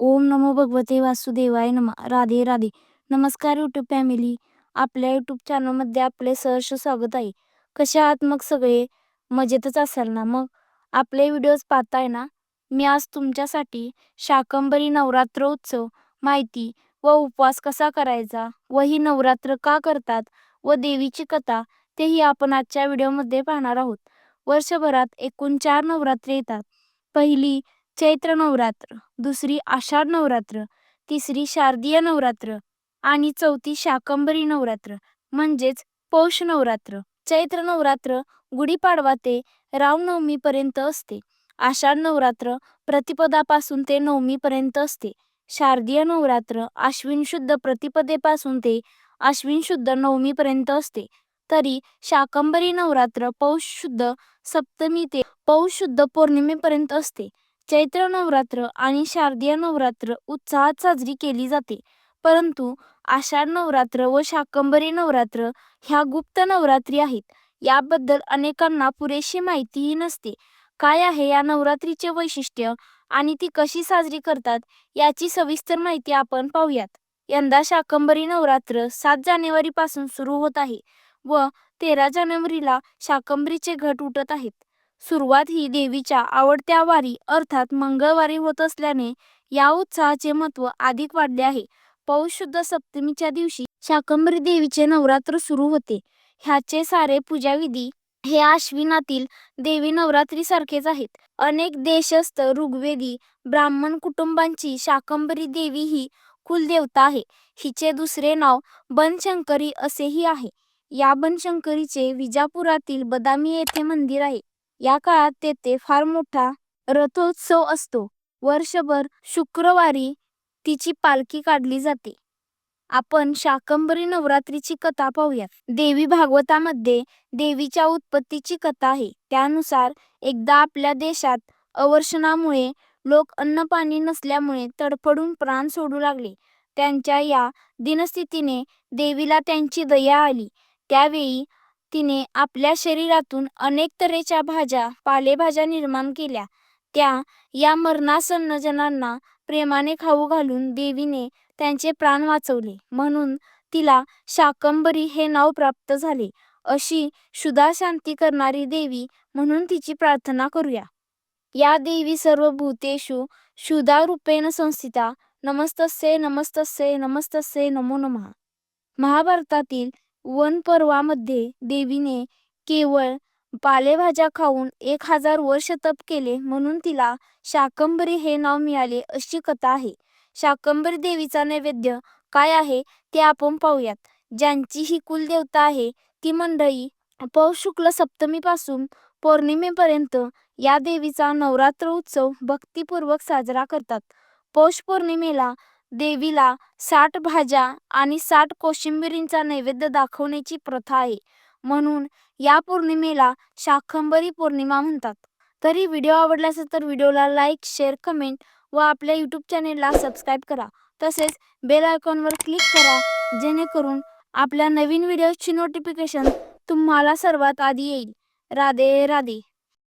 ओम नमो भगवते वासुदेवाय नम राधे राधे. नमस्कार यूट्यूब फॅमिली आपल्या यूट्यूब चॅनलमध्ये आपले सहर्ष स्वागत आहे. कसे आहात मग सगळे? मजेतच असाल ना मग? आपले व्हिडिओज पाहताय ना? मी आज तुमच्यासाठी शाकंबरी नवरात्र उत्सव माहिती व उपवास कसा करायचा व ही नवरात्र का करतात व देवीची कथा तेही आपण आजच्या व्हिडिओमध्ये पाहणार आहोत. वर्षभरात एकूण चार नवरात्री येतात. पहिली चैत्र नवरात्र दुसरी आषाढ नवरात्र तिसरी शारदीय नवरात्र आणि चौथी शाकंबरी नवरात्र म्हणजेच पौष नवरात्र. चैत्र नवरात्र गुढीपाडवा ते रामनवमीपर्यंत असते. आषाढ नवरात्र प्रतिपदापासून ते नवमीपर्यंत असते. शारदीय नवरात्र आश्विन शुद्ध प्रतिपदेपासून ते आश्विन शुद्ध नवमीपर्यंत असते. तरी शाकंबरी नवरात्र पौष शुद्ध सप्तमी ते पौष शुद्ध पौर्णिमेपर्यंत असते. चैत्र नवरात्र आणि शारदीय नवरात्र उत्साहात साजरी केली जाते. परंतु आषाढ नवरात्र व शाकंबरी नवरात्र ह्या गुप्त नवरात्री आहेत. याबद्दल अनेकांना पुरेशी माहितीही नसते. काय आहे या नवरात्रीचे वैशिष्ट्य आणि ती कशी साजरी करतात याची सविस्तर माहिती आपण पाहूयात. यंदा शाकंबरी नवरात्र सात जानेवारीपासून सुरू होत आहे व तेरा जानेवारीला शाकंबरीचे घट उठत आहेत. सुरुवात ही देवीच्या आवडत्या वारी अर्थात मंगळवारी होत असल्याने या उत्सवाचे महत्त्व अधिक वाढले आहे. पौष शुद्ध सप्तमीच्या दिवशी शाकंबरी देवीचे नवरात्र सुरू होते. ह्याचे सारे पूजाविधी हे आश्विनातील देवी नवरात्री सारखेच आहेत. अनेक देशस्थ ऋग्वेदी ब्राह्मण कुटुंबांची शाकंबरी देवी ही कुलदेवता आहे. हिचे दुसरे नाव बनशंकरी असेही आहे. या बनशंकरीचे विजापुरातील बदामी येथे मंदिर आहे. या काळात तेथे फार मोठा रथोत्सव असतो. वर्षभर शुक्रवारी तिची पालखी काढली जाते. आपण शाकंबरी नवरात्रीची कथा पाहूयात. देवी भागवतामध्ये देवीच्या उत्पत्तीची कथा आहे. त्यानुसार एकदा आपल्या देशात अवर्षणामुळे लोक अन्न पाणी नसल्यामुळे तडफडून प्राण सोडू लागले. त्यांच्या या दिनस्थितीने देवीला त्यांची दया आली. त्यावेळी तिने आपल्या शरीरातून अनेक तऱ्हेच्या भाज्या पालेभाज्या निर्माण केल्या. त्या या मरणासन्न जनांना प्रेमाने खाऊ घालून देवीने त्यांचे प्राण वाचवले. म्हणून तिला शाकंबरी हे नाव प्राप्त झाले. अशी शुदा शांती करणारी देवी म्हणून तिची प्रार्थना करूया. या देवी सर्व भूतेषु शुदा रूपेण संस्थिता. नमस्तस्य नमस्तस्य नमस्तस्य नमो नमः. महाभारतातील वन पर्वामध्ये देवीने केवळ पालेभाज्या खाऊन एक हजार वर्ष तप केले म्हणून तिला शाकंबरी हे नाव मिळाले अशी कथा आहे. शाकंबरी देवीचा नैवेद्य काय आहे ते आपण पाहूयात. ज्यांची ही कुलदेवता आहे ती मंडळी पौष शुक्ल सप्तमीपासून पौर्णिमेपर्यंत या देवीचा नवरात्र उत्सव भक्तिपूर्वक साजरा करतात. पौष पौर्णिमेला देवीला साठ भाज्या आणि साठ कोशिंबिरींचा नैवेद्य दाखवण्याची प्रथा आहे. म्हणून या पौर्णिमेला शाखंबरी पौर्णिमा म्हणतात. तरी व्हिडिओ आवडला असेल तर व्हिडिओला लाईक शेअर कमेंट व आपल्या यूट्यूब चॅनेलला सबस्क्राईब करा. तसेच बेल आयकॉनवर क्लिक करा जेणेकरून आपल्या नवीन व्हिडिओची नोटिफिकेशन तुम्हाला सर्वात आधी येईल. राधे राधे.